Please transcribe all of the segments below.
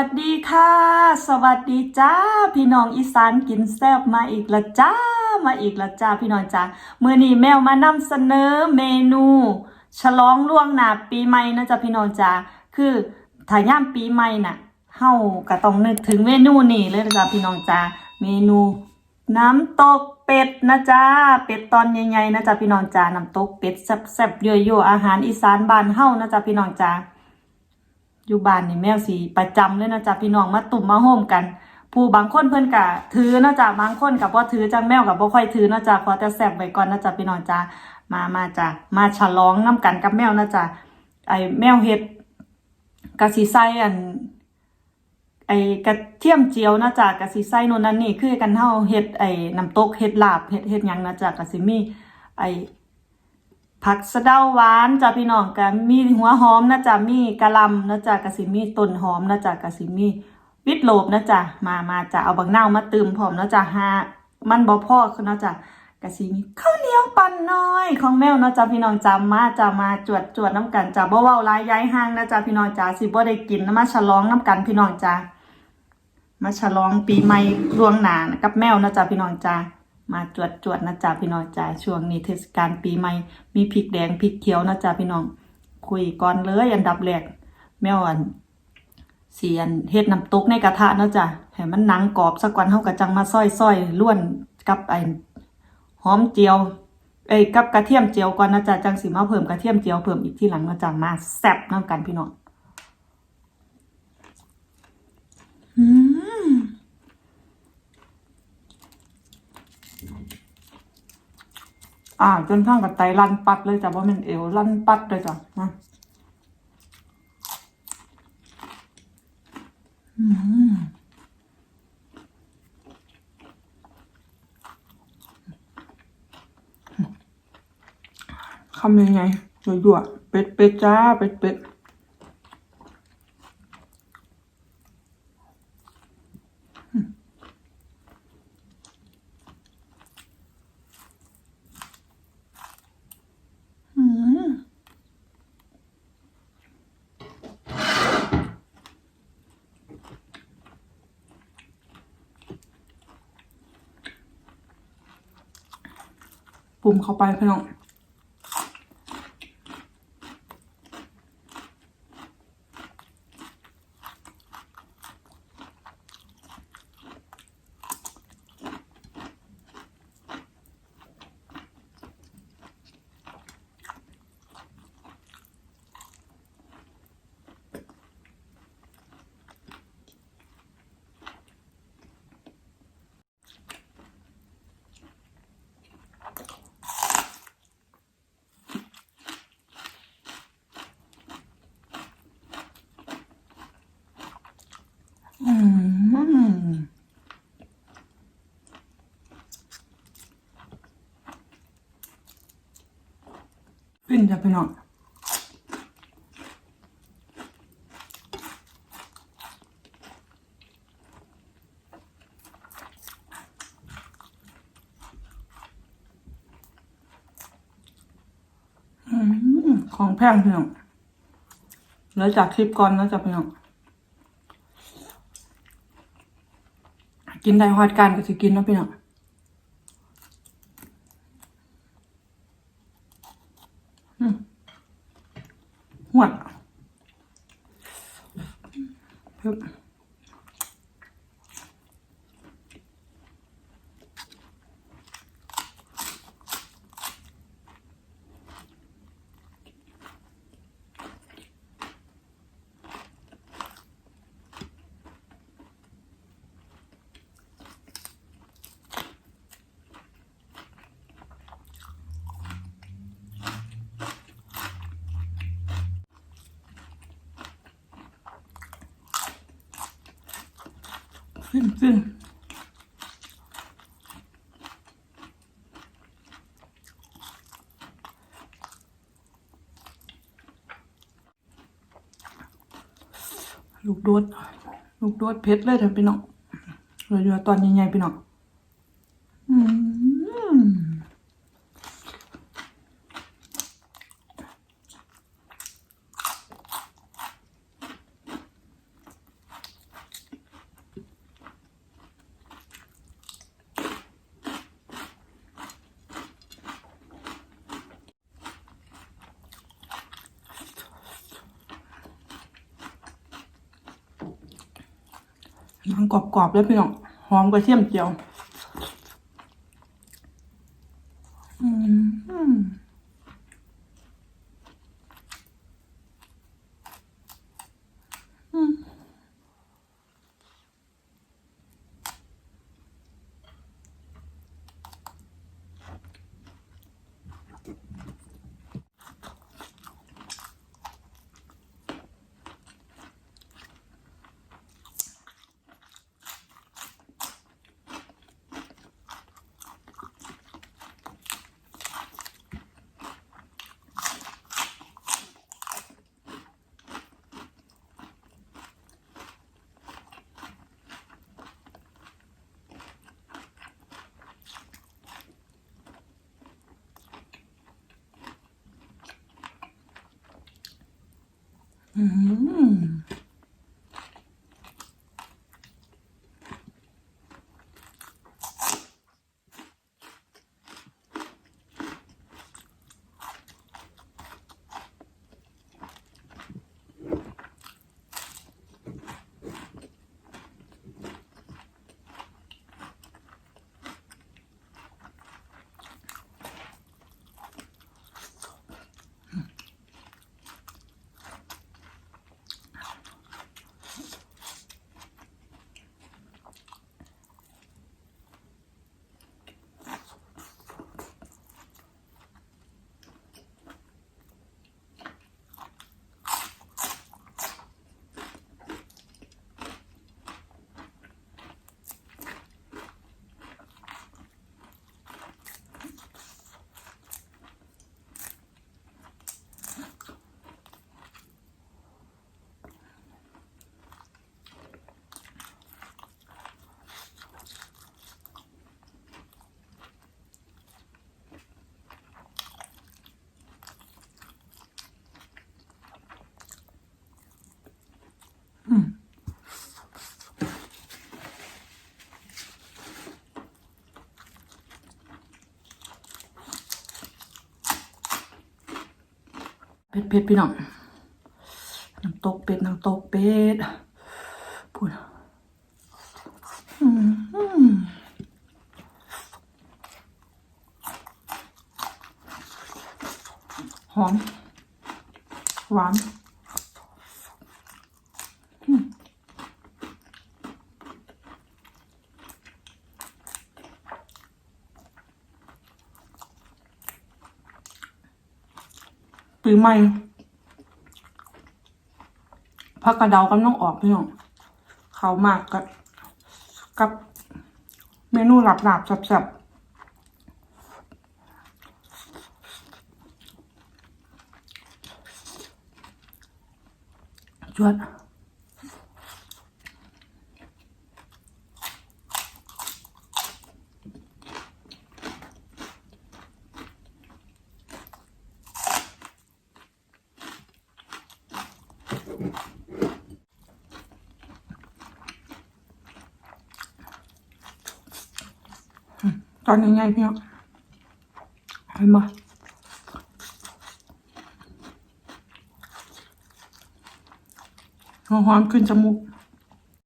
วัสดีค่ะ สวัสดีจ้า พี่น้องอีสานกินแซ่บมาอีกละจ้า มาอีกละจ้า พี่น้องจ้ามือนี้แมวมานำเสนอเมนู ฉลองล่วงหน้าปีใหม่นะจ๊ะพี่น้องจ้าคือถ้าย่ามปีใหม่น่ะเฮาก็ต้องนึกถึงเมนูนี้เลยนะจ๊ะพี่น้องจ้าเมนู น้ำตกเป็ดนะจ๊ะเป็ดตอนใหญ่ๆนะจ๊ะพี่น้องจ้าน้ำตกเป็ดแซ่บๆเยั่วๆอาหารอีสานบ้านเฮานะจ๊ะพี่น้องจ้า อยู่บ้านนี่แมวสีประจำเลยนะจ๊ะพี่น้องมาตุ่มมาโฮมกัน ผู้บางคนเพิ่อนกะถือนะจ๊ะบางคนกับบ่ถือจังแมวกับบ่ค่อยถือนะจ๊ะขอแต่แซ่บไว้ก่อนนะจ๊ะพี่น้องจ้ามามาจ้ะมาฉลองน้ำกันกับแมวนะจ๊ะไอแมวเฮ็ดกะสิใส่อันไอกระเทียมเจียวนะจ๊ะกะสิใส่นู่นนั่นนี่คือกันเฮาเฮ็ดไอ้น้ำตกเฮ็ดลาบเฮ็ดเฮ็ดหยังนะจ๊ะกะสิมีไอ ผักสะเดาหวานจ้ะพี่น้องก็มีหัวหอมนะจ๊ะมีกะลำนะจ๊ะกะสิมีต้นหอมนะจ๊ะกะสิมีวิตโลบนะจ๊ะมามาจ้ะเอาบักนามาตืมพร้อมนะจ๊ะหามันบ่พอคนะจ๊ะกะสิมีข้าวเหนียวปั่นน้อย ของแมวนะจ๊ะพี่น้องจ้ามาจ้ะมาจวดจวดน้ำกันจ้ะบ่เว้าลายย้ายห้างนะจ๊ะพี่น้องจ้าสิบ่ได้กินนะมาฉลองน้ำกันพี่น้องจ้ามาฉลองปีใหม่ล่วงหน้ากับแมวนะจ๊ะพี่น้องจ้า มาจวดจวดนะจ๊ะพี่น้องจ้ายช่วงนี้เทศกาลปีใหม่มีพริกแดงพริกเขียวนะจ๊ะพี่น้อง คุยก่อนเลยอันดับแรกแมวอันเสียนเฮ็ดน้ำตกในกระทะนะจ้ะให้มันหนังกรอบสักวันเฮาก็จังมาซอยซอยล้วนกับไอ้หอมเจียวเอ้ยกับกระเทียมเจียวก่อนนะจ๊ะจังสิมาเพิ่มกระเทียมเจียวเพิ่มอีกทีหลังนะจ๊ะมาแซ่บน้ำกันพี่น้องอืม อ่า จนข้างกับไตลันปัดเลยจ้ะว่ามันเอวลันปัดเลยจ้ะนะอืมคำยังไงยั่วๆเป็ดเป็ดจ้า เป็ดเป็ดอืม ปุ่มเข้าไปพี่น้อง อืม ฟินจ้ะพี่น้องอืมของแพงพี่น้องแล้วจากคลิปก่อนแล้วจ้ะพี่น้องกินได้ฮอดกันก็สิกินเนาะพี่น้องอืมหวด เพิ่มฟินฟินลูกโดด ลูกโดดเพชรเลยท่านพี่น้องเราอยู่ตอนใหญ่ๆพี่น้องอืม หนัง กรอบๆแล้วพี่น้องหอมกระเทียมเจียว อืมอืมอืม อืม เป็ดเป็ดพี่น้องน้ำตกเป็ดน้ำตกเป็ดพูดหอม หวานอืม ปีใหม่ผักกระเดากันต้องออกพี่น้องเขามากกับกับเมนูหลับหลับๆแซ่บๆจวด ตอนยังไงพี่น้องเห็นปะหอมขึ้นจมูก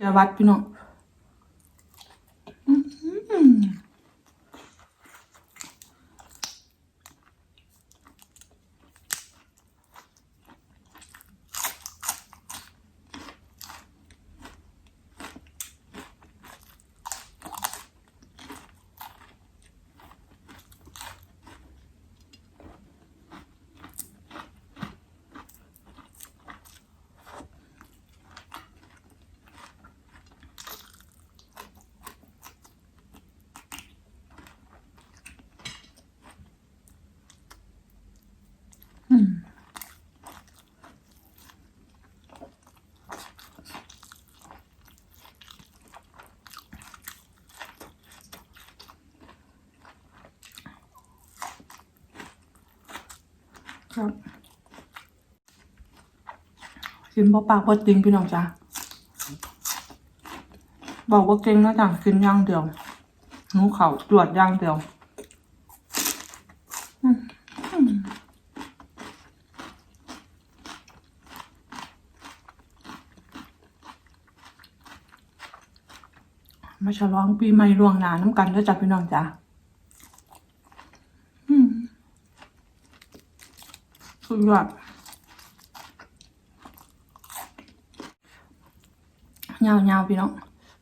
อย่าวัดพี่น้องอื้อหือ ครับกินบ่ปากบ่จริงพี่น้องจ้าบอกว่าเก่งนะจ้ะกินย่างเดียวหนูเขาตรวจย่างเดียวมอืมมาฉลองปีใหม่ล่วงหน้าน้ำกันแล้วจ้ะพี่น้องจ้ะอืม สุดยอดยาวๆพี่น้อง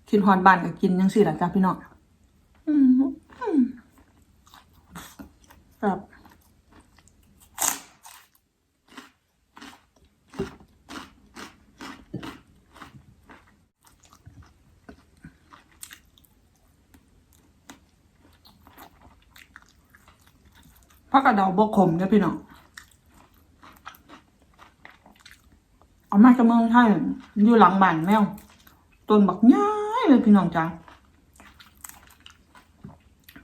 กินฮอนบานก็กินยังสิล่ะจ้ะพี่น้องอืมอืมแบบผักกระเดาบกขมเด้อพี่น้อง เอา มาจากเมืองไทยอยู่หลังบ้านแมวต้นบักย้ายเลยพี่น้องจ้า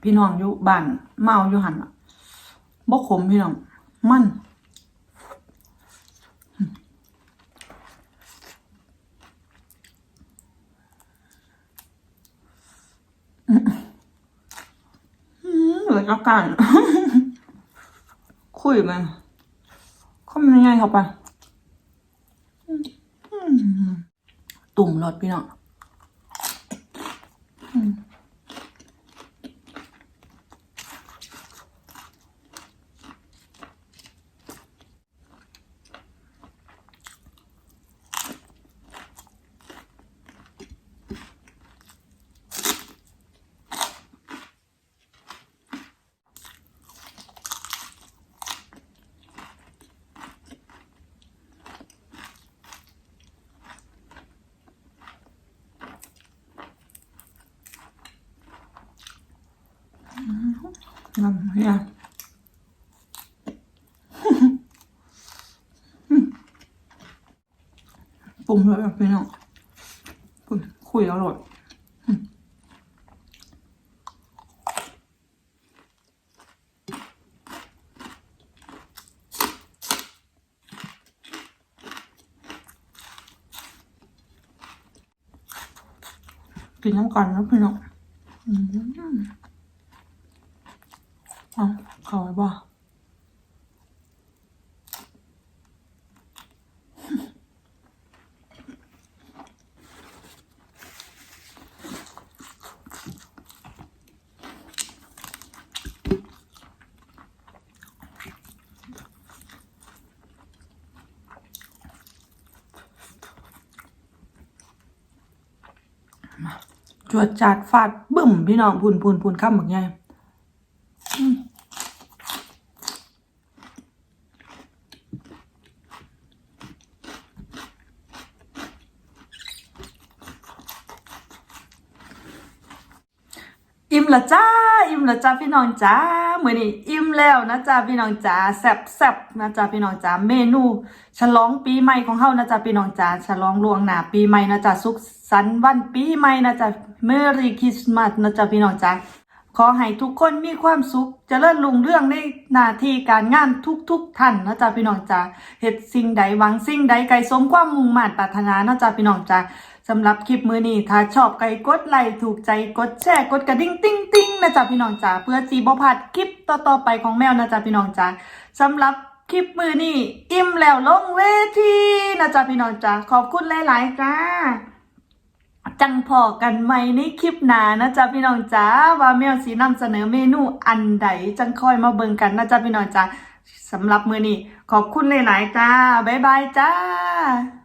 พี่น้องอยู่บ้านเมาอยู่หันอะบกขมพี่น้อง มันเลืออาการคุยมันเขามันยังไงครับปะอืมอืม ตุ่มรถพี่น้องอืม น้ำเนี่ยปุ่มเลยอะพี่น้องคุยคุยอร่อยกินน้ำกันแล้วพี่น้องอืม เขาไว้บ่จวดจาดฟาดบึ้มพี่น้องพูนพูนพูนข้ามหมึกไง อิ่มละจ้า อิ่มละจ้าพี่น้องจ้าเหมือนี้อิ่มแล้วนะจ้าพี่น้องจ้าแซ่บแซ่บนะจ้าพี่น้องจ้าเมนู ฉลองปีใหม่ของเฮานะจ้าพี่น้องจ้าฉลองล่วงหน้าปีใหม่นะจ้าสุขสันต์วันปีใหม่นะจ้าเมรีคริสต์มาสนะจ้าพี่น้องจ้าขอให้ทุกคนมีความสุขจเจริญรุ่งเรื่องในหน้าที่การงานทุกๆท่านนะจ้าพี่น้องจ้าเฮ็ดสิ่งใดหวังสิ่งใดไกลสมความมุ่งมั่นปรารถนานะจ้าพี่น้องจ้า สำหรับคลิปมือนี้ถ้าชอบไก่กดไลค์ถูกใจกดแชร์กดกระดิ่งติ้งติ้งนะจ๊ะพี่น้องจ๋าเพื่อจีบพลาดคลิปต่อๆไปของแมวนะจ๊ะพี่น้องจ๋าสำหรับคลิปมือนี้อิ่มแล้วลงเวทีนะจ๊ะพี่น้องจ๋าขอบคุณหลายๆจ้าจังพอกันไหมในคลิปหน้านะจ๊ะพี่น้องจ๋าว่าแมวสีนำเสนอเมนูอันใดจังคอยมาเบิ่งกันนะจ๊ะพี่น้องจ๋าสำหรับมือนี้ขอบคุณหลายๆจ้าบ๊ายบายจ้า